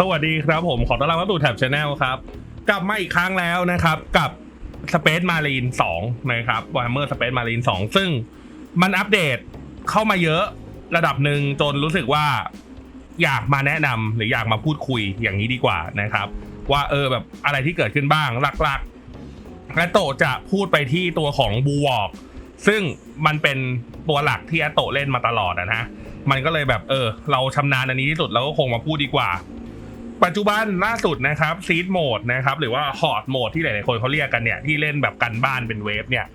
สวัสดีครับผมขอต้อนรับเข้าสู่แท็บชาแนลครับ กลับมาอีกครั้งแล้วนะครับ กับ Space Marine 2 นะครับ Warhammer Space Marine 2 ซึ่งมันอัปเดตเข้ามาเยอะระดับหนึ่งจนรู้สึกว่า อยากมาแนะนำหรืออยากมาพูดคุยอย่างนี้ดีกว่านะครับ ว่าเออแบบอะไรที่เกิดขึ้นบ้างหลักๆและโตจะพูดไปที่ตัวของบูวอกซึ่งมันเป็นตัวหลักที่อโตเล่นมาตลอดอะนะมันก็เลยแบบเออ เราชำนาญอันนี้ที่สุดเราก็คงมาพูดดีกว่า ปัจจุบันล่าสุดนะครับซีดโหมดนะครับหรือว่าฮอ d โหมดที่หลายๆคนเขาเรียกกันเนี่ยที่เล่นแบบกันบ้านเป็นเวฟเนี่ย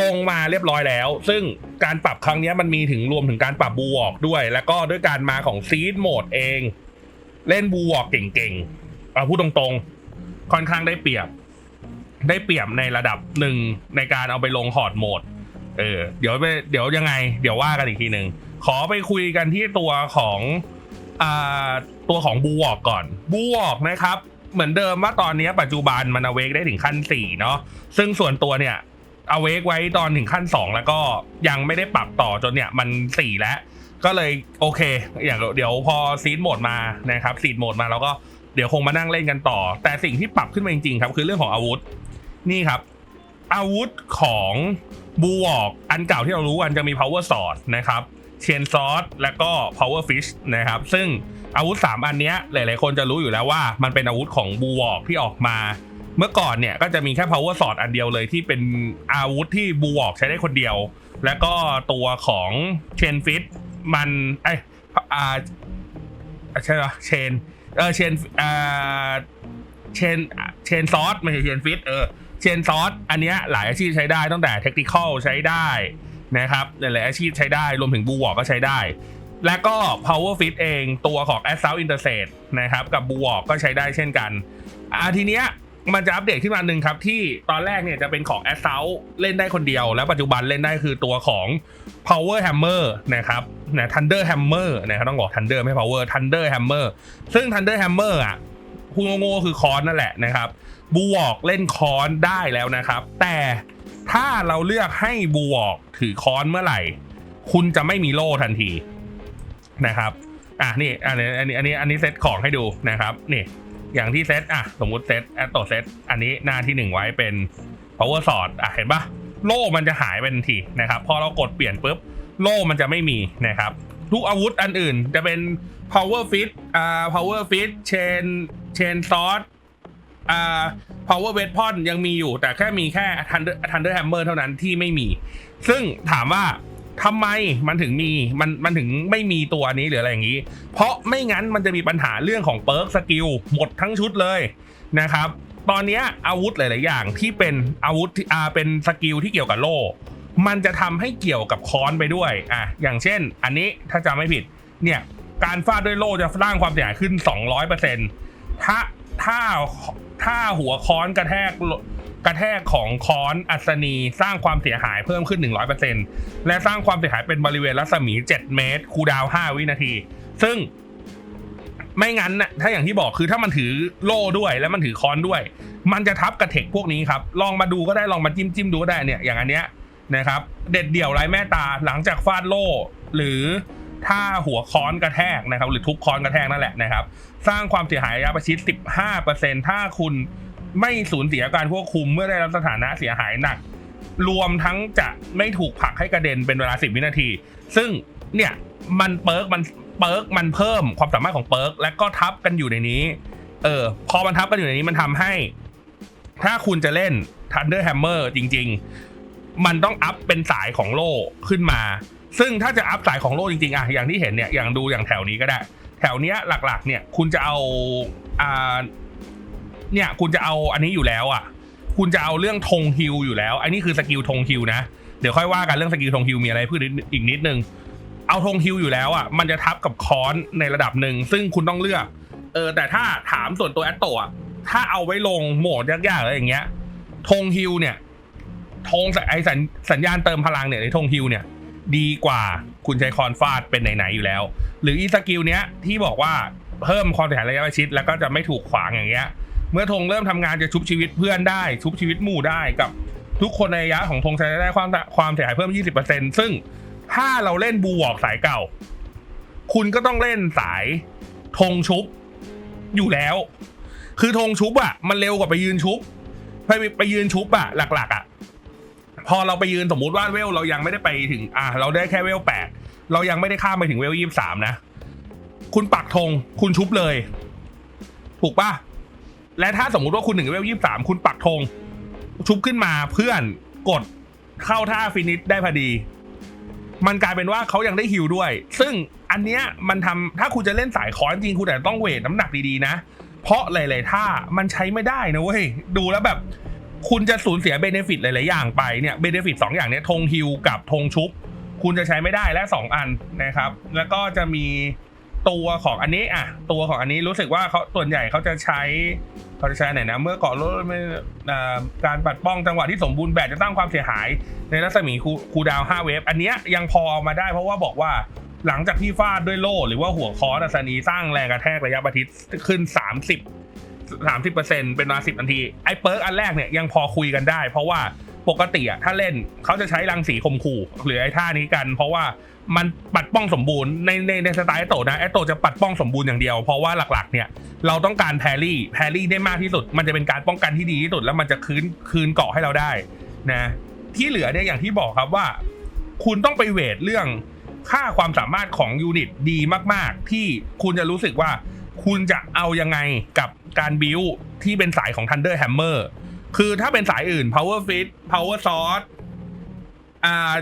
ลงมาเรียบร้อยแล้ว ซึ่งการปรับครั้งนี้มันมีถึงรวมถึงการปรับบูวอกด้วย แล้วก็ด้วยการมาของซีดโหมดเอง เล่นบูวอกเก่งๆเอาพูดตรงๆ ค่อนข้างได้เปรียบ ได้เปรียบในระดับหนึ่งในการเอาไปลงฮอ d โหมดเออเดี๋ยวไปเดี๋ยวยังไง เดี๋ยวว่ากันอีกทีหนึ่งขอไปคุยกันที่ตัวของ ตัวของบูวอกก่อนบูวอกนะครับ เหมือนเดิมว่าตอนนี้ปัจจุบันมันอเวกได้ถึงขั้น4เนาะซึ่งส่วนตัวเนี่ยอเวกไว้ตอนถึงขั้น 2 แล้วก็ยังไม่ได้ปรับต่อจนเนี่ยมัน 4 แล้ว ก็เลยโอเค อย่างเดี๋ยวพอซีดโหมดมานะครับซีดโหมดมาแล้วก็เดี๋ยวคงมานั่งเล่นกันต่อ แต่สิ่งที่ปรับขึ้นมาจริงๆครับ คือเรื่องของอาวุธนี่ครับ อาวุธของบูวอกอันเก่าที่เรารู้กันจะมี power sword นะครับ เชนซอสและก็ power fish นะครับ ซึ่งอาวุธ 3 อันนี้หลาย ๆ คนจะรู้อยู่แล้วว่ามันเป็นอาวุธของบูวอกที่ออกมา เมื่อก่อนเนี่ยก็จะมีแค่ power sword อันเดียวเลยที่เป็นอาวุธที่บูวอกใช้ได้คนเดียว แล้วก็ตัวของเชนฟิตมันไออ่าใช่ปะเชนเออเชนอ่าเชนเชนซอสไม่ใช่เชนฟิตเออเชนซอสอันเนี้ยหลายอาชีพใช้ได้ตั้งแต่เทคนิคอลใช้ได้ นะครับหลายๆอาชีพใช้ได้รวมถึงบูวอกก็ใช้ได้ และก็ power fit เองตัวของ assault intercept นะครับกับบูวอกก็ใช้ได้เช่นกันอ่าทีเนี้ยมันจะอัปเดตขึ้นมาหนึ่งครับ ที่ตอนแรกเนี่ยจะเป็นของ assault เล่นได้คนเดียว แล้วปัจจุบันเล่นได้คือตัวของ power hammer นะครับนะ thunder hammer นะครับต้องบอก thunder ไม่ power thunder hammer ซึ่ง thunder hammer อะพูดโง่ๆคือคอนนั่นแหละนะครับบูวอกเล่นคอนได้แล้วนะครับ แต่ ถ้าเราเลือกให้บูวอกถือค้อนเมื่อไหร่ คุณจะไม่มีโล่ทันทีนะครับอะนี่อันนี้อันนี้อันนี้อันนี้เซตของให้ดูนะครับนี่อย่างที่เซตอะสมมุติเซตแอตโตเซตอันนี้หน้าที่หนึ่งไว้เป็น power sword อะเห็นปะโล่มันจะหายไปทันทีนะครับ พอเรากดเปลี่ยนปุ๊บโล่มันจะไม่มีนะครับ ทุกอาวุธอันอื่นจะเป็น power fit อ่า power fit chain chain sword อ่า power weapon ยังมีอยู่แต่แค่มีแค่ thunder thunder hammer เท่านั้นที่ไม่มี ซึ่งถามว่าทำไมมันถึงมีมันมันถึงไม่มีตัวนี้หรืออะไรอย่างนี้ เพราะไม่งั้นมันจะมีปัญหาเรื่องของเปิร์กสกิลหมดทั้งชุดเลยนะครับ ตอนนี้อาวุธหลาย ๆ อย่างที่เป็นอาวุธอ่าเป็นสกิลที่เกี่ยวกับโล่มันจะทำให้เกี่ยวกับค้อนไปด้วยอะอย่างเช่น อันนี้ถ้าจำไม่ผิดเนี่ยการฟาดด้วยโล่จะสร้างความเสียหายขึ้น 200%ถ้า ถ้าถ้าหัวค้อนกระแทกกระแทกของค้อนอัศนีสร้างความเสียหายเพิ่มขึ้น 100%และสร้างความเสียหายเป็นบริเวณรัศมี 7 เมตร คูดาว 5 วินาที ซึ่งไม่งั้นนะถ้าอย่างที่บอกคือถ้ามันถือโล่ด้วยแล้วมันถือค้อนด้วย มันจะทับกระเทคพวกนี้ครับ ลองมาดูก็ได้ลองมาจิ้มจิ้มดูก็ได้เนี่ยอย่างอันเนี้ยนะครับ เด็ดเดี่ยวไร้แม่ตาหลังจากฟาดโล่หรือ ถ้าหัวค้อนกระแทกนะครับ หรือทุบค้อนกระแทกนั่นแหละนะครับ สร้างความเสียหายระยะประชิด 15%ถ้าคุณไม่สูญเสียการควบคุมเมื่อได้รับสถานะเสียหายหนัก รวมทั้งจะไม่ถูกผลักให้กระเด็นเป็นเวลา 10 วินาที ซึ่งเนี่ยมันเปิร์กมันเปิร์กมันเพิ่มความสามารถของเปิร์กและก็ทับกันอยู่ในนี้ เออ พอมันทับกันอยู่ในนี้มันทำให้ ถ้าคุณจะเล่น Thunder Hammer จริง ๆ มันต้องอัพเป็นสายของโล่ขึ้นมา ซึ่งถ้าจะอัพสายของโล่จริงๆอะอย่างที่เห็นเนี่ยอย่างดูอย่างแถวนี้ก็ได้ แถวเนี้ยหลักๆ เนี่ยคุณจะเอาอ่าเนี่ยคุณจะเอาอันนี้อยู่แล้วอะ คุณจะเอาเรื่องธงฮิลอยู่แล้วอันนี้คือสกิลธงฮิลนะเดี๋ยวค่อยว่ากันเรื่องสกิลธงฮิลมีอะไรพูดอีกนิดนึงเอาธงฮิลอยู่แล้วอะมันจะทับกับคอนในระดับหนึ่งซึ่งคุณต้องเลือก เออ แต่ถ้าถามส่วนตัวแอตโตะถ้าเอาไว้ลงโหมดยากๆอะไรอย่างเงี้ยธงฮิลเนี่ยธงไอสัญสัญญาณเติมพลังเนี่ยในธงฮิลเนี่ย ดีกว่าคุณใช้คอนฟาดเป็นไหนๆอยู่แล้ว หรืออีสกิลเนี้ยที่บอกว่าเพิ่มความเสียหายระยะประชิดแล้วก็จะไม่ถูกขวางอย่างเงี้ย เมื่อธงเริ่มทำงานจะชุบชีวิตเพื่อนได้ ชุบชีวิตหมู่ได้กับทุกคนในระยะของธงจะได้ความความเสียหายเพิ่ม 20%ซึ่งถ้าเราเล่นบูวอกสายเก่า คุณก็ต้องเล่นสายธงชุบอยู่แล้ว คือธงชุบอะมันเร็วกว่าไปยืนชุบไปไปยืนชุบอะหลักๆอะ พอเราไปยืนสมมุติว่าเวลเรายังไม่ได้ไปถึง อะเราได้แค่เวลแปดเรายังไม่ได้ข้ามไปถึงเวลยี่สามนะ คุณปักธงคุณชุบเลย ถูกปะและถ้าสมมุติว่าคุณถึงเวลยี่สามคุณปักธงชุบขึ้นมาเพื่อนกดเข้าท่าฟินิชได้พอดี มันกลายเป็นว่าเขายังได้ฮิวด้วย ซึ่งอันเนี้ยมันทำถ้าคุณจะเล่นสายคอนจริงคุณแต่ต้องเวทน้ำหนักดีๆนะ เพราะหลายๆท่ามันใช้ไม่ได้นะเว้ยดูแล้วแบบ คุณจะสูญเสียเบเนฟิตหลาย ๆ อย่างไปเนี่ยเบเนฟิตสองอย่างเนี้ยธงฮิวกับธงชุบ คุณจะใช้ไม่ได้และสองอันนะครับ แล้วก็จะมีตัวของอันนี้อะตัวของอันนี้รู้สึกว่าเขาส่วนใหญ่เขาจะใช้เขาจะใช้ไหนนะ เมื่อก่อนรถไม่อการปัดป้องจังหวะที่สมบูรณ์แบบจะสร้งความเสียหาย ในรัศมีคูคูดาว5เวฟอันเนี้ยยังพอเอามาได้เพราะว่าบอกว่าหลังจากที่ฟาดด้วยโล่หรือว่าหัวคอรัศนีสร้างแรงกระแทกระยะประทิศขึ้น 30 30%เปอร์เซ็นเวลา10นาทีไอ้เปิร์กอันแรกเนี่ยยังพอคุยกันได้ เพราะว่าปกติอะถ้าเล่นเขาจะใช้รังสีคมขู่หรือไอ้ท่านี้กัน เพราะว่ามันปัดป้องสมบูรณ์ในในในสไตล์ไอโตนะไอโตจะปัดป้องสมบูรณ์อย่างเดียว เพราะว่าหลักๆ เนี่ยเราต้องการแพรี่แพรรี่ได้มากที่สุด มันจะเป็นการป้องกันที่ดีที่สุด แล้วมันจะคืนคืนเกาะให้เราได้นะที่เหลือเนี่ยอย่างที่บอกครับว่า คุณต้องไปเวทเรื่องค่าความสามารถของยูนิตดีมาก ๆ ที่คุณจะรู้สึกว่าคุณจะเอายังไงกับ การบิวที่เป็นสายของ Thunder Hammer คือถ้าเป็นสายอื่น Power Fit Power Sword อ่า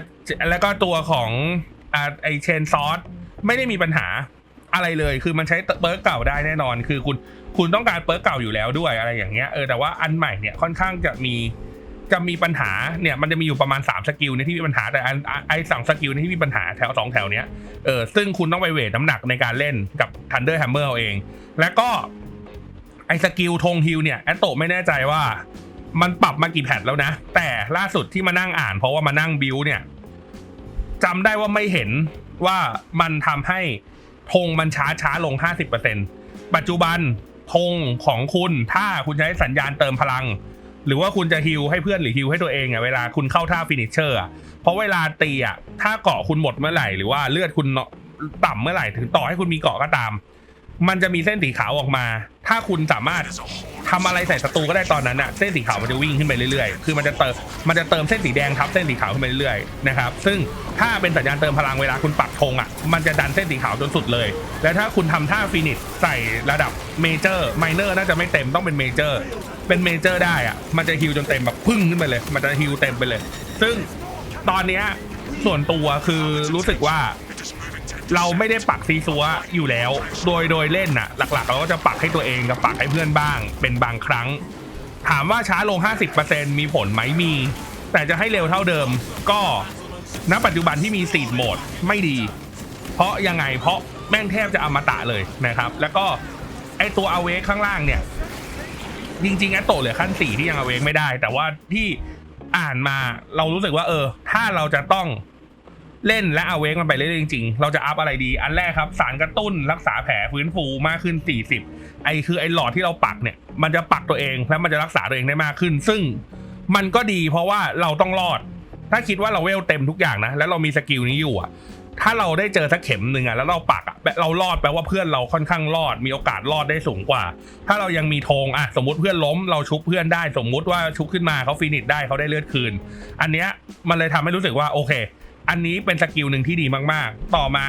แล้วก็ตัวของอ่าไอเชนซอสไม่ได้มีปัญหาอะไรเลย คือมันใช้เปิร์กเก่าได้แน่นอน คือคุณคุณต้องการเปิร์กเก่าอยู่แล้วด้วยอะไรอย่างเงี้ยเออแต่ว่าอันใหม่เนี่ยค่อนข้างจะมีจะมีปัญหาเนี่ยมันจะมีอยู่ประมาณ 3 สกิลเนี่ยที่มีปัญหาแต่อันไอ้สองสกิลเนี่ยที่มีปัญหาแถวสองแถวเนี้ยเออซึ่งคุณต้องไปเวทน้ำหนักในการเล่นกับ Thunder Hammer เอาเอง แล้วก็ ไอ้สกิลธงฮิลเนี่ยแอตโตไม่แน่ใจว่ามันปรับมากี่แพทแล้วนะ แต่ล่าสุดที่มานั่งอ่านเพราะว่ามานั่งบิวเนี่ยจำได้ว่าไม่เห็นว่ามันทำให้ธงมันช้าช้าลง 50%ปัจจุบันธงของคุณถ้าคุณใช้สัญญาณเติมพลัง หรือว่าคุณจะฮิลให้เพื่อนหรือฮิลให้ตัวเองอะเวลาคุณเข้าท่าฟินิชเชอร์อะเพราะเวลาตีอะถ้าเกาะคุณหมดเมื่อไหร่หรือว่าเลือดคุณต่ำเมื่อไหร่ถึงต่อให้คุณมีเกาะก็ตาม มันจะมีเส้นสีขาวออกมา ถ้าคุณสามารถทำอะไรใส่ศัตรูก็ได้ตอนนั้นอะเส้นสีขาวมันจะวิ่งขึ้นไปเรื่อยๆ คือมันจะเติมมันจะเติมเส้นสีแดงทับเส้นสีขาวขึ้นไปเรื่อยๆนะครับ ซึ่งถ้าเป็นสัญญาณเติมพลังเวลาคุณปักธงอะมันจะดันเส้นสีขาวจนสุดเลย และถ้าคุณทำท่าฟินิชใส่ระดับเมเจอร์ไมเนอร์น่าจะไม่เต็มต้องเป็นเมเจอร์ เป็นเมเจอร์ได้อะมันจะฮิลจนเต็มแบบพึ่งขึ้นไปเลย มันจะฮิลเต็มไปเลย ซึ่งตอนเนี้ยส่วนตัวคือรู้สึกว่า เราไม่ได้ปักซีซัวอยู่แล้ว โดยโดยเล่นน่ะ หลักๆ เราก็จะปักให้ตัวเองกับปักให้เพื่อนบ้าง เป็นบางครั้ง ถามว่าช้าลง 50%มีผลไหมมี แต่จะให้เร็วเท่าเดิม ก็ณปัจจุบันที่มีซีดโหมดไม่ดี เพราะยังไงเพราะแม่งแทบจะอมตะเลยนะครับ แล้วก็ไอตัวอเวกข้างล่างเนี่ย จริงๆแอตโตเหลือขั้นสี่ที่ยังอเวกไม่ได้ แต่ว่าที่อ่านมาเรารู้สึกว่าเออ ถ้าเราจะต้อง เล่นและเอาเวกมันไปเรื่อยๆจริงๆ เราจะอัพอะไรดี อันแรกครับ สารกระตุ้นรักษาแผลฟื้นฟูมากขึ้น 40 ไอคือไอหลอดที่เราปักเนี่ย มันจะปักตัวเองแล้วมันจะรักษาตัวเองได้มากขึ้น ซึ่งมันก็ดีเพราะว่าเราต้องรอด ถ้าคิดว่าเราเวลเต็มทุกอย่างนะ แล้วเรามีสกิลนี้อยู่อะถ้าเราได้เจอสักเข็มหนึ่งอะแล้วเราปักอะเรารอดแปลว่าเพื่อนเราค่อนข้างรอด มีโอกาสรอดได้สูงกว่า ถ้าเรายังมีธงอะสมมติเพื่อนล้มเราชุบเพื่อนได้ สมมุติว่าชุบขึ้นมาเขาฟินิชได้เขาได้เลือดคืน อันเนี้ยมันเลยทำให้รู้สึกว่าโอเค อันนี้เป็นสกิลหนึ่งที่ดีมากๆ ต่อมา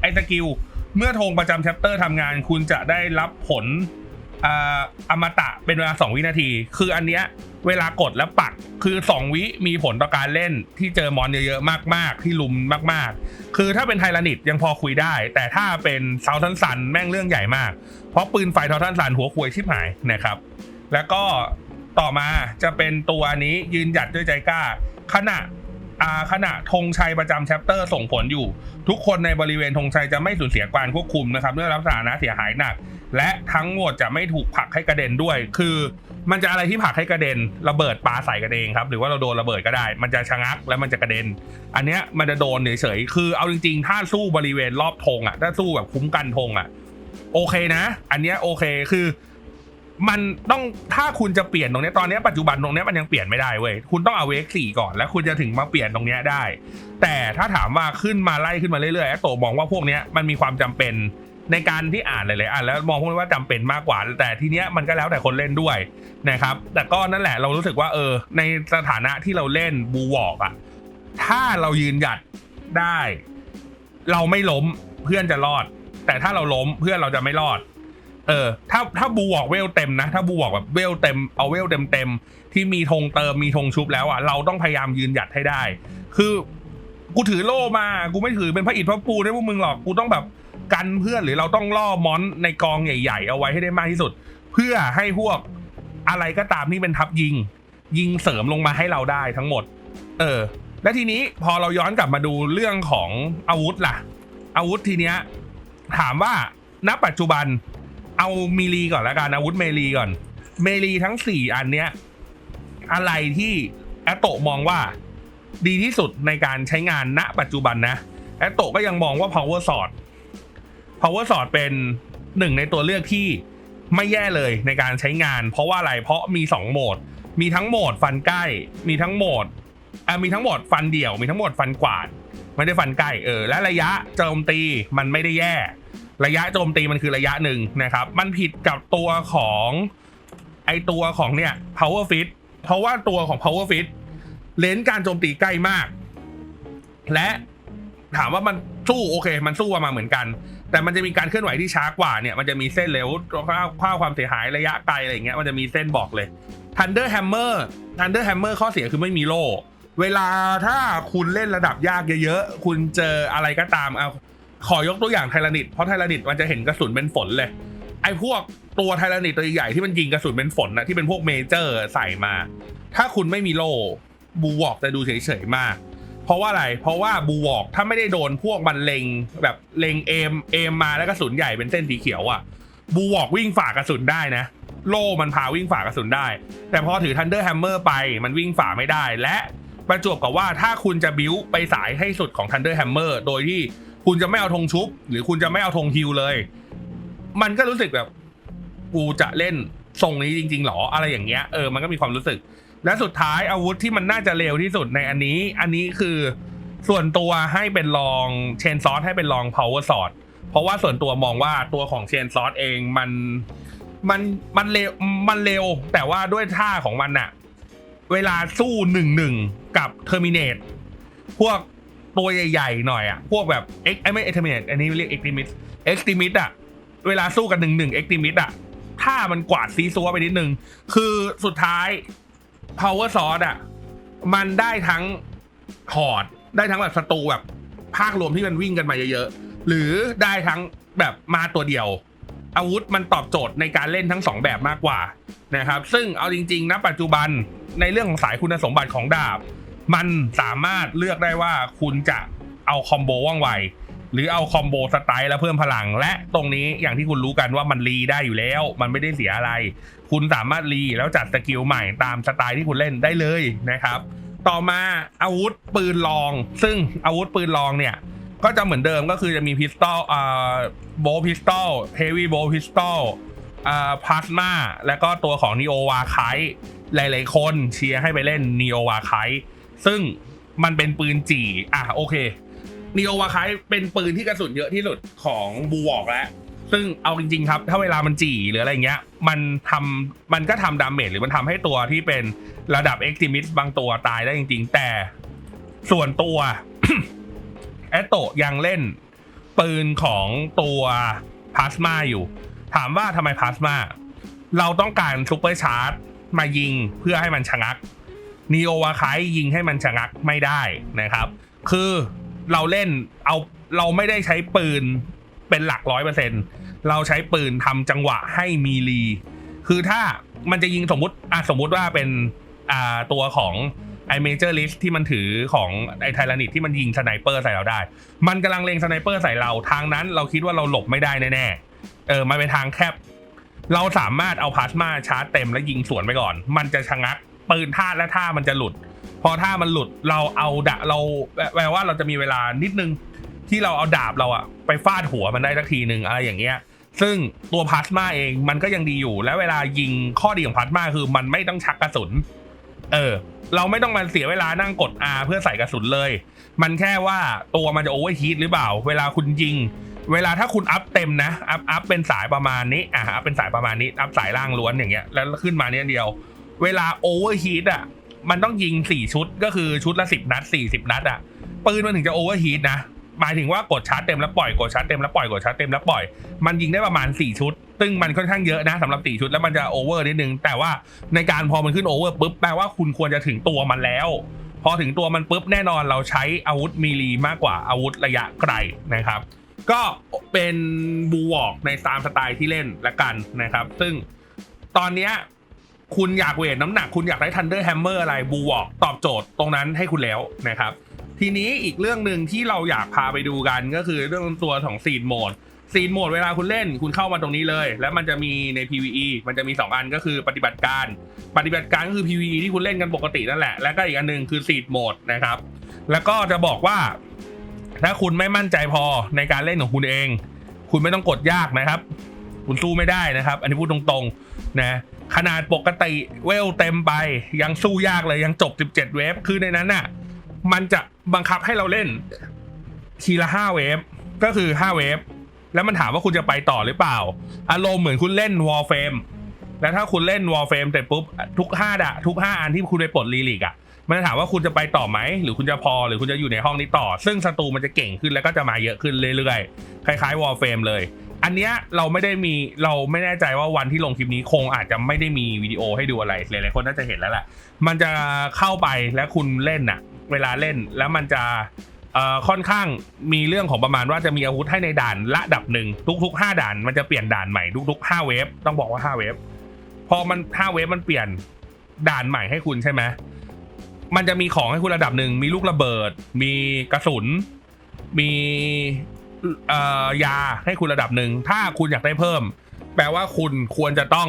ไอ้สกิลเมื่อธงประจำแชปเตอร์ทำงานคุณจะได้รับผลอมตะเป็นเวลา 2 วินาที คืออันเนี้ยเวลากดแล้วปักคือ 2 วิมีผลต่อการเล่นที่เจอมอนเยอะๆมากๆ ที่ลุมมากๆ คือถ้าเป็นไทแรนิตยังพอคุยได้ แต่ถ้าเป็นเซาทันซันแม่งเรื่องใหญ่มาก เพราะปืนไฟเซาทันซันหัวควยชิบหายนะครับ แล้วก็ต่อมาจะเป็นตัวนี้ยืนหยัดด้วยใจกล้า ขณะ ขณะธงชัยประจำแชปเตอร์ส่งผลอยู่ ทุกคนในบริเวณธงชัยจะไม่สูญเสียการควบคุมนะครับเมื่อรับสานะเสียหายหนัก และทั้งหมดจะไม่ถูกผลักให้กระเด็นด้วย คือ มันจะอะไรที่ผลักให้กระเด็นระเบิดปลาใส่กันเองครับหรือว่าเราโดนระเบิดก็ได้ มันจะชะงักแล้วมันจะกระเด็น อันเนี้ยมันจะโดนเฉยๆคือเอาจริงๆ ถ้าสู้บริเวณรอบธงอะถ้าสู้แบบคุ้มกันธงอะโอเคนะ อันเนี้ยโอเคคือ มันต้องถ้าคุณจะเปลี่ยนตรงนี้ตอนนี้ปัจจุบันตรงนี้มันยังเปลี่ยนไม่ได้เว้ยคุณต้องเอาเวกสี่ก่อนแล้วคุณจะถึงมาเปลี่ยนตรงนี้ได้ แต่ถ้าถามว่าขึ้นมาไล่ขึ้นมาเรื่อยๆแอตโตมองว่าพวกนี้มันมีความจำเป็นในการที่อ่านหลายๆอ่านแล้วมองพวกนี้ว่าจำเป็นมากกว่า แต่ทีเนี้ยมันก็แล้วแต่คนเล่นด้วยนะครับ แต่ก็นั่นแหละเรารู้สึกว่าเออ ในสถานะที่เราเล่นบูวอกอะถ้าเรายืนหยัดได้ เราไม่ล้มเพื่อนจะรอด แต่ถ้าเราล้มเพื่อนเราจะไม่รอด เออ ถ้าถ้าบูวอกเวลเต็มนะ ถ้าบูวอกแบบเวลเต็มเอาเวลเต็มเต็มที่มีธงเติมมีธงชุบแล้วอะเราต้องพยายามยืนหยัดให้ได้ คือกูถือโล่มา กูไม่ถือเป็นพระอิฐพระปูได้พวกมึงหรอกกูต้องแบบกันเพื่อนหรือเราต้องล่อมอนในกองใหญ่ ๆ เอาไว้ให้ได้มากที่สุด เพื่อให้พวกอะไรก็ตามที่เป็นทัพยิง ยิงเสริมลงมาให้เราได้ทั้งหมด เออ และทีนี้พอเราย้อนกลับมาดูเรื่องของอาวุธล่ะ อาวุธทีเนี้ยถามว่าณปัจจุบัน เอามีลีก่อนละกันอาวุธเมลีก่อน เมลีทั้งสี่อันเนี้ย อะไรที่แอตโตะมองว่า ดีที่สุดในการใช้งานณปัจจุบันนะแอตโตะก็ยังมองว่า power sword power sword เป็นหนึ่งในตัวเลือกที่ไม่แย่เลยในการใช้งาน เพราะว่าอะไรเพราะมีสองโหมด มีทั้งโหมดฟันใกล้ มีทั้งโหมดอะมีทั้งโหมดฟันเดี่ยว มีทั้งโหมดฟันกวาด ไม่ได้ฟันใกล้เออ และระยะโจมตีมันไม่ได้แย่ ระยะโจมตีมันคือระยะหนึ่งนะครับ มันผิดกับตัวของไอตัวของเนี่ย power fit เพราะว่าตัวของ power fit เลนส์การโจมตีใกล้มาก และถามว่ามันสู้โอเค มันสู้มาเหมือนกัน แต่มันจะมีการเคลื่อนไหวที่ช้ากว่าเนี่ย มันจะมีเส้นเร็วค่าค่าความเสียหายระยะไกลอะไรอย่างเงี้ย มันจะมีเส้นบอกเลย Thunder Hammer Thunder Hammer ข้อเสียคือไม่มีโล่ เวลาถ้าคุณเล่นระดับยากเยอะๆ คุณเจออะไรก็ตามเอา ขอยกตัวอย่างไทรานิดเพราะไทรานิดมันจะเห็นกระสุนเป็นฝนเลย ไอ้พวกตัวไทรานิดตัวใหญ่ที่มันยิงกระสุนเป็นฝนนะที่เป็นพวกเมเจอร์ใส่มา ถ้าคุณไม่มีโล่บูวอกจะดูเฉยๆมาก เพราะว่าอะไร เพราะว่าบูวอกถ้าไม่ได้โดนพวกมันเลงแบบเลงเอมเอมมาแล้วกระสุนใหญ่เป็นเส้นสีเขียวอะ่ะบูวอกวิ่งฝ่ากระสุนได้นะ โล่มันพาวิ่งฝ่ากระสุนได้ แต่พอถือ Thunder Hammer ไปมันวิ่งฝ่าไม่ได้และประจวบกับว่าถ้าคุณจะบิ้วไปสายให้สุดของ Thunder Hammer โดยที่ คุณจะไม่เอาธงชุบ หรือคุณจะไม่เอาธงฮิวเลย มันก็รู้สึกแบบ กูจะเล่นทรงนี้จริง ๆหรออะไรอย่างเงี้ยเออมันก็มีความรู้สึก และสุดท้ายอาวุธที่มันน่าจะเร็วที่สุดในอันนี้ อันนี้คือส่วนตัวให้เป็นรองเชนซอสให้เป็นรอง power sword เพราะว่าส่วนตัวมองว่าตัวของเชนซอสเองมันมันมันเร็วมันเร็ว แต่ว่าด้วยท่าของมันอะเวลาสู้หนึ่งหนึ่งกับเทอร์มิน e พวก ตัวใหญ่ๆหน่อยอะ พวกแบบเอ็กไม่เอ็กเทมินอันนี้เรียกเอ็กติมิสเอ็กติมิสอะ เวลาสู้กันหนึ่งหนึ่งเอ็กติมิสอะ ถ้ามันกวาดซีซัวไปนิดนึง คือสุดท้าย power source อะ มันได้ทั้งคอร์ดได้ทั้งแบบศัตรูแบบภาครวมที่มันวิ่งกันมาเยอะๆ หรือได้ทั้งแบบมาตัวเดียว อาวุธมันตอบโจทย์ในการเล่นทั้งสองแบบมากกว่านะครับ ซึ่งเอาจริงๆนะปัจจุบันในเรื่องของสายคุณสมบัติของดาบ มันสามารถเลือกได้ว่าคุณจะเอาคอมโบว่องไว หรือเอาคอมโบสไตล์แล้วเพิ่มพลัง และตรงนี้อย่างที่คุณรู้กันว่ามันรีได้อยู่แล้ว มันไม่ได้เสียอะไร คุณสามารถรีแล้วจัดสกิลใหม่ตามสไตล์ที่คุณเล่นได้เลยนะครับ ต่อมาอาวุธปืนลอง ซึ่งอาวุธปืนลองเนี่ยก็จะเหมือนเดิมก็คือจะมีพิสตอลอ่าโบพิสตอลเฮฟวี่โบพิสตอลอ่าพลาสมาแล้วก็ตัวของนีโอวาไคหลาย ๆ คนเชียร์ให้ไปเล่นนีโอวาไค ซึ่งมันเป็นปืนจี่ อะโอเคนีโอวาไคเป็นปืนที่กระสุนเยอะที่สุดของบูวอกแล้ว ซึ่งเอาจริง ๆ ครับ ถ้าเวลามันจี่หรืออะไรเงี้ย มันทำมันก็ทำดาเมจหรือมันทำให้ตัวที่เป็นระดับเอ็กติมิสบางตัวตายได้จริง ๆ แต่ส่วนตัวแอตโตยังเล่น ปืนของตัวพลาสมาอยู่ ถามว่าทำไมพลาสมา เราต้องการซูเปอร์ชาร์จมายิงเพื่อให้มันชะงัก นีโอวาไคยิงให้มันชะงักไม่ได้นะครับ คือเราเล่นเอาเราไม่ได้ใช้ปืนเป็นหลักร้อยเปอร์เซ็นเราใช้ปืนทำจังหวะให้มีรี คือถ้ามันจะยิงสมมติอะสมมุติว่าเป็นอ่าตัวของไอเมเจอร์ลิสที่มันถือของไอไทรานิดที่มันยิงสไนเปอร์ใส่เราได้ มันกำลังเล็งสไนเปอร์ใส่เราทางนั้นเราคิดว่าเราหลบไม่ได้แน่ๆเออมันเป็นทางแคบ เราสามารถเอาพลาสมาชาร์จเต็มแล้วยิงสวนไปก่อน มันจะชะงัก ปืนท่าและท่ามันจะหลุด พอท่ามันหลุดเราเอาดะเราแปลว่าเราจะมีเวลานิดนึงที่เราเอาดาบเราอะไปฟาดหัวมันได้สักทีหนึ่งอะไรอย่างเงี้ยซึ่งตัวพลาสมาเองมันก็ยังดีอยู่ และเวลายิงข้อดีของพลาสมาคือมันไม่ต้องชักกระสุน เออ เราไม่ต้องมาเสียเวลานั่งกด R เพื่อใส่กระสุนเลย มันแค่ว่าตัวมันจะโอเวอร์ฮีทหรือเปล่า เวลาคุณยิง เวลาถ้าคุณอัพเต็มนะ อัพอัพเป็นสายประมาณนี้ อะอัพเป็นสายประมาณนี้ อัพสายล่างล้วนอย่างเงี้ย แล้วขึ้นมาเนี้ยเดียว เวลาโอเวอร์ฮีทอะ มันต้องยิงสี่ชุดก็คือชุดละสิบนัดสี่สิบนัดอะปืนมันถึงจะโอเวอร์ฮีทนะหมายถึงว่ากดชาร์จเต็มแล้วปล่อยกดชาร์จเต็มแล้วปล่อยกดชาร์จเต็มแล้วปล่อยมันยิงได้ประมาณ 4 ชุด ซึ่งมันค่อนข้างเยอะนะสำหรับ 4 ชุดแล้วมันจะโอเวอร์นิดนึง แต่ว่าในการพอมันขึ้นโอเวอร์ปุ๊บแปลว่าคุณควรจะถึงตัวมันแล้ว พอถึงตัวมันปุ๊บแน่นอนเราใช้อาวุธมีลีมากกว่าอาวุธระยะไกลนะครับ ก็เป็นบูวอกในตามสไตล์ที่เล่นละกันนะครับ ซึ่งตอนเนี้ย คุณอยากเวทน้ำหนัก คุณอยากได้ทันเดอร์แฮมเมอร์อะไรบูวอกตอบโจทย์ตรงนั้นให้คุณแล้วนะครับ ทีนี้อีกเรื่องหนึ่งที่เราอยากพาไปดูกันก็คือเรื่องตัวของซีดโหมดซีดโหมดเวลาคุณเล่นคุณเข้ามาตรงนี้เลย แล้วมันจะมีใน PVE มันจะมี 2 อันก็คือปฏิบัติการ ปฏิบัติการก็คือ PVE ที่คุณเล่นกันปกตินั่นแหละ แล้วก็อีกอันหนึ่งคือซีดโหมดนะครับ แล้วก็จะบอกว่า ถ้าคุณไม่มั่นใจพอในการเล่นของคุณเอง คุณไม่ต้องกดยากนะครับ คุณสู้ไม่ได้นะครับ อันนี้พูดตรงๆนะ ขนาดปกติเวลเต็มไป ยังสู้ยากเลยยังจบ 17 เวฟคือในนั้นน่ะ มันจะบังคับให้เราเล่น ทีละห้าเวฟก็คือห้าเวฟแล้วมันถามว่าคุณจะไปต่อหรือเปล่า อารมณ์เหมือนคุณเล่นวอลเฟมแล้วถ้าคุณเล่นวอลเฟมเสร็จปุ๊บทุกห้าดะทุกห้าอันที่คุณไปปลดลีลิกอะมันจะถามว่าคุณจะไปต่อไหม หรือคุณจะพอหรือคุณจะอยู่ในห้องนี้ต่อ ซึ่งศัตรูมันจะเก่งขึ้นแล้วก็จะมาเยอะขึ้นเรื่อยๆ คล้ายๆวอลเฟมเลย อันเนี้ยเราไม่ได้มีเราไม่แน่ใจว่าวันที่ลงคลิปนี้คงอาจจะไม่ได้มีวิดีโอให้ดูอะไรหลายๆคนน่าจะเห็นแล้วแหละมันจะเข้าไปแล้วคุณเล่นน่ะ เวลาเล่นแล้วมันจะเอ่อค่อนข้างมีเรื่องของประมาณว่าจะมีอาวุธให้ในด่านระดับหนึ่งทุกๆห้าด่านมันจะเปลี่ยนด่านใหม่ทุกๆห้าเวฟต้องบอกว่าห้าเวฟพอมันห้าเวฟมันเปลี่ยนด่านใหม่ให้คุณใช่ไหมมันจะมีของให้คุณระดับหนึ่งมีลูกระเบิด มีกระสุน มี ยาให้คุณระดับหนึ่ง ถ้าคุณอยากได้เพิ่ม แปลว่าคุณควรจะต้อง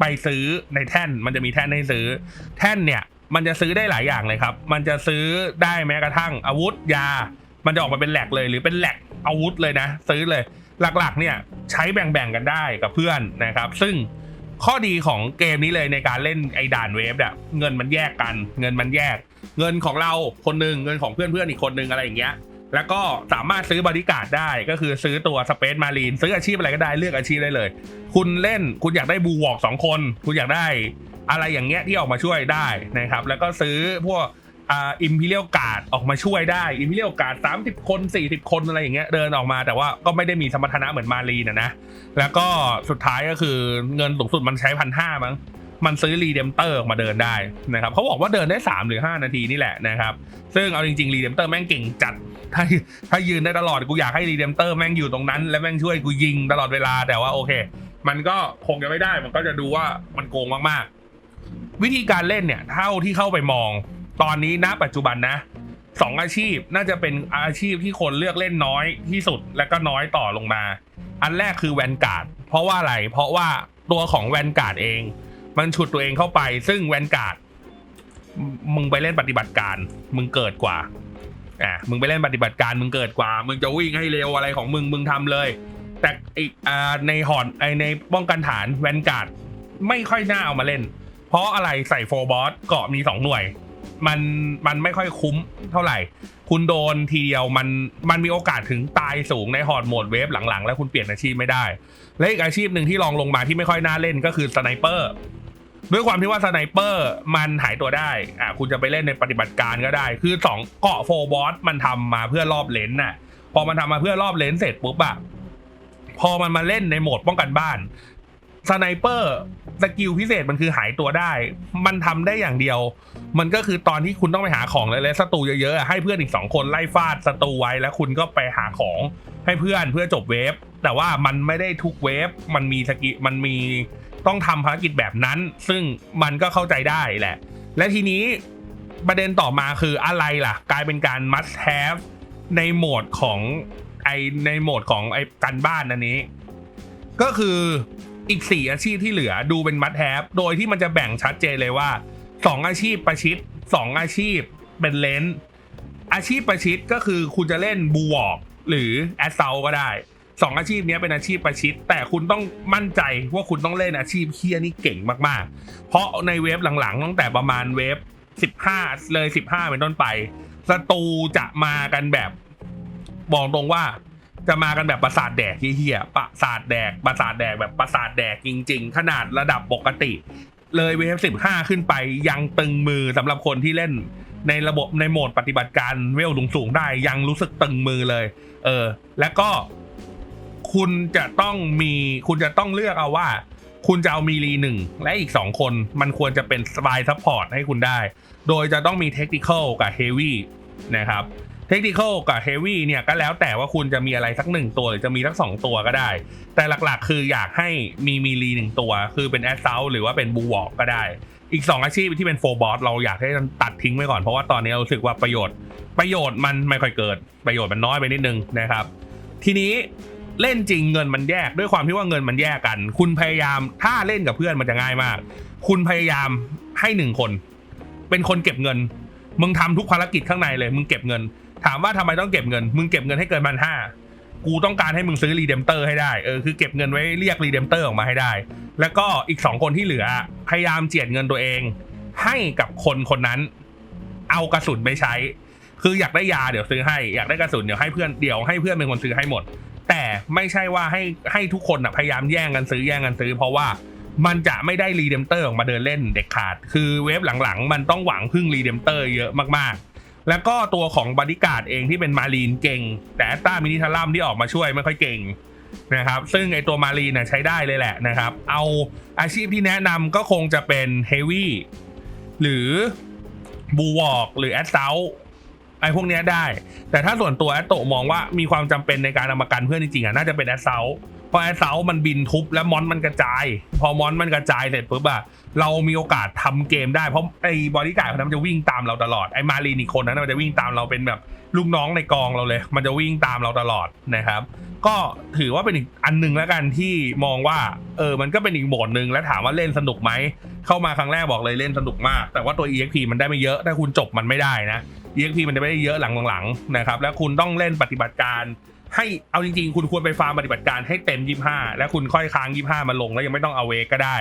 ไปซื้อในแท่น มันจะมีแท่นให้ซื้อ แท่นเนี่ย มันจะซื้อได้หลายอย่างเลยครับ มันจะซื้อได้แม้กระทั่ง อาวุธยา มันจะออกมาเป็นแหลกเลย หรือเป็นแหลกอาวุธเลยนะ ซื้อเลย หลักๆ เนี่ย ใช้แบ่งๆกันได้กับเพื่อนนะครับ ซึ่งข้อดีของเกมนี้เลยในการเล่นไอ้ด่านเวฟเนี่ยเงินมันแยกกัน เงินมันแยก เงินของเราคนหนึ่งเงินของเพื่อนๆอีกคนหนึ่งอะไรอย่างเงี้ย แล้วก็สามารถซื้อบริการได้ก็คือซื้อตัวสเปซมารีนซื้ออาชีพอะไรก็ได้เลือกอาชีพได้เลย คุณเล่นคุณอยากได้บูวอกสองคน คุณอยากได้อะไรอย่างเงี้ยที่ออกมาช่วยได้นะครับ แล้วก็ซื้อพวกอ่าอิมพีเรียลการ์ดออกมาช่วยได้อิมพีเรียลการ์ดสามสิบคนสี่สิบคนอะไรอย่างเงี้ยเดินออกมาแต่ว่าก็ไม่ได้มีสมรรถนะเหมือนมารีนะนะ แล้วก็สุดท้ายก็คือเงินสูงสุดมันใช้พันห้ามั้ง มันซื้อรีเดมเตอร์ออกมาเดินได้นะครับเขาบอกว่าเดินได้ 3 หรือ 5 นาทีนี่แหละนะครับ ซึ่งเอาจริงๆรีเดมเตอร์แม่งเก่งจัดถ้าถ้ายืนได้ตลอดกูอยากให้รีเดมเตอร์แม่งอยู่ตรงนั้น และแม่งช่วยกูยิงตลอดเวลาแต่ว่าโอเค มันก็คงจะไม่ได้มันก็จะดูว่ามันโกงมากๆ วิธีการเล่นเนี่ยเท่าที่เข้าไปมอง ตอนนี้ณปัจจุบันนะสองอาชีพน่าจะเป็นอาชีพที่คนเลือกเล่นน้อยที่สุดและก็น้อยต่อลงมา อันแรกคือแวนการ์ดเพราะว่าอะไร เพราะว่าตัวของแวนการ์ดเอง มันฉุดตัวเองเข้าไป ซึ่งแวนการ์ดมึงไปเล่นปฏิบัติการ มึงเกิดกว่าอะมึงไปเล่นปฏิบัติการมึงเกิดกว่า มึงจะวิ่งให้เร็วอะไรของมึงมึงทำเลย แต่อีกอ่าในหอนไอในป้องกันฐานแวนการ์ดไม่ค่อยน่าเอามาเล่น เพราะอะไรใส่โฟบอสเกาะมีสองหน่วยมันมันไม่ค่อยคุ้มเท่าไหร่ คุณโดนทีเดียวมันมันมีโอกาสถึงตายสูงในฮอดโหมดเวฟหลังๆ แล้วคุณเปลี่ยนอาชีพไม่ได้ และอีกอาชีพหนึ่งที่ลองลงมาที่ไม่ค่อยน่าเล่นก็คือสไนเปอร์ ด้วยความที่ว่าสไนเปอร์มันหายตัวได้อะคุณจะไปเล่นในปฏิบัติการก็ได้ คือสองเกาะโฟบอสมันทำมาเพื่อรอบเลนน่ะ พอมันทำมาเพื่อรอบเลนเสร็จปุ๊บอะพอมันมาเล่นในโหมดป้องกันบ้านสไนเปอร์สกิลพิเศษมันคือหายตัวได้ มันทำได้อย่างเดียว มันก็คือตอนที่คุณต้องไปหาของเลยและศัตรูเยอะๆอะให้เพื่อนอีกสองคนไล่ฟาดศัตรูไว้แล้วคุณก็ไปหาของให้เพื่อนเพื่อจบเวฟแต่ว่ามันไม่ได้ทุกเวฟมันมีสกิมันมี ต้องทำภารกิจแบบนั้น ซึ่งมันก็เข้าใจได้แหละ และทีนี้ประเด็นต่อมาคืออะไรล่ะ กลายเป็นการ must have ในโหมดของไอในโหมดของไอการบ้านอันนี้ ก็คืออีกสี่อาชีพที่เหลือดูเป็นมัดแฮปโดยที่มันจะแบ่งชัดเจนเลยว่าสองอาชีพประชิดสองอาชีพเป็นเลนอาชีพประชิดก็คือคุณจะเล่นบูวอกหรือแอสเซลก็ได้ สองอาชีพนี้เป็นอาชีพประชิด แต่คุณต้องมั่นใจว่าคุณต้องเล่นอาชีพเคียนี่เก่งมากๆ เพราะในเวฟหลังๆ ตั้งแต่ประมาณเวฟ15 เลย 15 เป็นต้นไปศัตรูจะมากันแบบบอกตรงว่า จะมากันแบบประสาทแดกเฮี้ยๆประสาทแดกประสาทแดกแบบประสาทแดกจริง ๆ ขนาดระดับปกติ เลยเวฟสิบห้าขึ้นไปยังตึงมือสำหรับคนที่เล่นในระบบในโหมดปฏิบัติการเวลสูงๆได้ยังรู้สึกตึงมือเลย เออ แล้วก็ คุณจะต้องมีคุณจะต้องเลือกเอาว่า คุณจะเอามีรีหนึ่งและอีกสองคน มันควรจะเป็นสบายซัพพอร์ตให้คุณได้ โดยจะต้องมีเทคนิคอลกับเฮฟวี่นะครับเทคนิคอลกับเฮฟวี่เนี่ยก็แล้วแต่ว่าคุณจะมีอะไรสักหนึ่งตัวหรือจะมีทั้งสองตัวก็ได้ แต่หลักๆ คืออยากให้มีมีรีหนึ่งตัว คือเป็นแอสเซลหรือว่าเป็นบูวอลก็ได้ อีก 2 อาชีพที่เป็นโฟบอสเราอยากให้ตัดทิ้งไว้ก่อนเพราะว่าตอนนี้เราสึกว่าประโยชน์ ประโยชน์มันไม่ค่อยเกิดประโยชน์มันน้อยไปนิดนึงนะครับ ทีนี้ เล่นจริงเงินมันแยกด้วยความที่ว่าเงินมันแยกกัน คุณพยายามถ้าเล่นกับเพื่อนมันจะง่ายมาก คุณพยายามให้หนึ่งคน เป็นคนเก็บเงิน มึงทำทุกภารกิจข้างในเลย มึงเก็บเงิน ถามว่าทำไมต้องเก็บเงิน มึงเก็บเงินให้เกินพันห้ากูต้องการให้มึงซื้อรีเดมเตอร์ให้ได้ เออคือเก็บเงินไว้เรียกรีเดมเตอร์ออกมาให้ได้ แล้วก็อีกสองคนที่เหลือ พยายามเจียดเงินตัวเอง ให้กับคนคนนั้น เอากระสุนไปใช้ คืออยากได้ยาเดี๋ยวซื้อให้ อยากได้กระสุนเดี๋ยวให้เพื่อนเดี๋ยวให้เพื่อนเป็นคนซื้อให้หมด ไม่ใช่ว่าให้ให้ทุกคนนะพยายามแย่งกันซื้อแย่งกันซื้อ เพราะว่ามันจะไม่ได้รีเดมเตอร์ออกมาเดินเล่นเด็กขาด คือเวฟหลังๆ มันต้องหวังพึ่งรีเดมเตอร์เยอะมากๆ แล้วก็ตัวของบริการดเองที่เป็นมารีนเก่ง แต่แอตตามินิทารัมที่ออกมาช่วยไม่ค่อยเก่งนะครับซึ่งไอตัวมารีนใช้ได้เลยแหละนะครับ เอาอาชีพที่แนะนำก็คงจะเป็นเฮวี่หรือบูวอกหรือแอดเซล ไอ้พวกเนี้ยได้ แต่ถ้าส่วนตัวแอตโตมองว่ามีความจำเป็นในการเอามากันเพื่อนจริงๆอะน่าจะเป็นแอดเซลเพราะแอดเซลมันบินทุบแล้วมอนมันกระจาย พอมอนมันกระจายเสร็จปุ๊บอะเรามีโอกาสทำเกมได้เพราะไอ้บอดี้การ์ดคนนั้นมันจะวิ่งตามเราตลอดไอ้มารีนอีกคนนั้นมันจะวิ่งตามเราเป็นแบบลูกน้องในกองเราเลย มันจะวิ่งตามเราตลอดนะครับ ก็ถือว่าเป็นอีกอันหนึ่งแล้วกันที่มองว่าเออมันก็เป็นอีกโหมดหนึ่งแล้วถามว่าเล่นสนุกไหมเข้ามาครั้งแรกบอกเลยเล่นสนุกมาก แต่ว่าตัว EXP มันได้ไม่เยอะถ้าคุณจบมันไม่ได้นะ EXP มันจะไม่ได้เยอะหลังๆนะครับ แล้วคุณต้องเล่นปฏิบัติการให้เอาจริงๆ คุณควรไปฟาร์มปฏิบัติการให้เต็ม 25 แล้วคุณค่อยค้าง 25 มาลงแล้วยังไม่ต้องเอาเวกก็ได้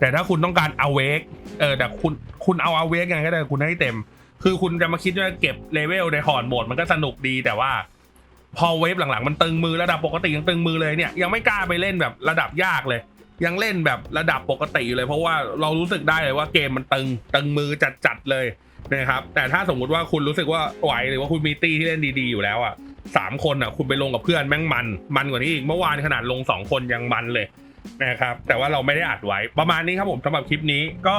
แต่ถ้าคุณต้องการเอาเวกเออแต่คุณคุณเอาเอาเวกยังไงก็ได้คุณให้เต็ม คือคุณจะมาคิดว่าเก็บเลเวลในหอนโหมดมันก็สนุกดีแต่ว่า พอเวฟหลังๆ มันตึงมือระดับปกติยังตึงมือเลยเนี่ยยังไม่กล้าไปเล่นแบบระดับยากเลย ยังเล่นแบบระดับปกติอยู่เลย เพราะว่าเรารู้สึกได้เลยว่าเกมมันตึงตึงมือจัดๆเลย นะครับ แต่ถ้าสมมุติว่าคุณรู้สึกว่าไหวหรือว่าคุณมีตี้ที่เล่นดีๆอยู่แล้วอะสามคนอะคุณไปลงกับเพื่อนแม่งมันมันกว่านี้อีกเมื่อวานขนาดลงสองคนยังมันเลยนะครับแต่ว่าเราไม่ได้อัดไว้ประมาณนี้ครับผมสำหรับคลิปนี้ก็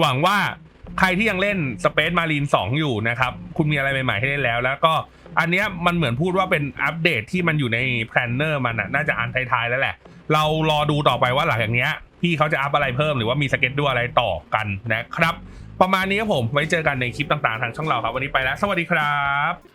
หวังว่าใครที่ยังเล่น Space Marine 2 อยู่นะครับ คุณมีอะไรใหม่ๆให้เล่นแล้ว แล้วก็อันเนี้ยมันเหมือนพูดว่าเป็นอัปเดตที่มันอยู่ในแพลนเนอร์มันน่ะน่าจะอันท้ายๆแล้วแหละ เรารอดูต่อไปว่าหลังจากเนี้ยพี่เขาจะอัพอะไรเพิ่มหรือว่ามีสเก็ตดูอะไรต่อกันนะครับ ประมาณนี้ครับผมไว้เจอกันในคลิปต่างๆทางช่องเราครับ วันนี้ไปแล้ว สวัสดีครับ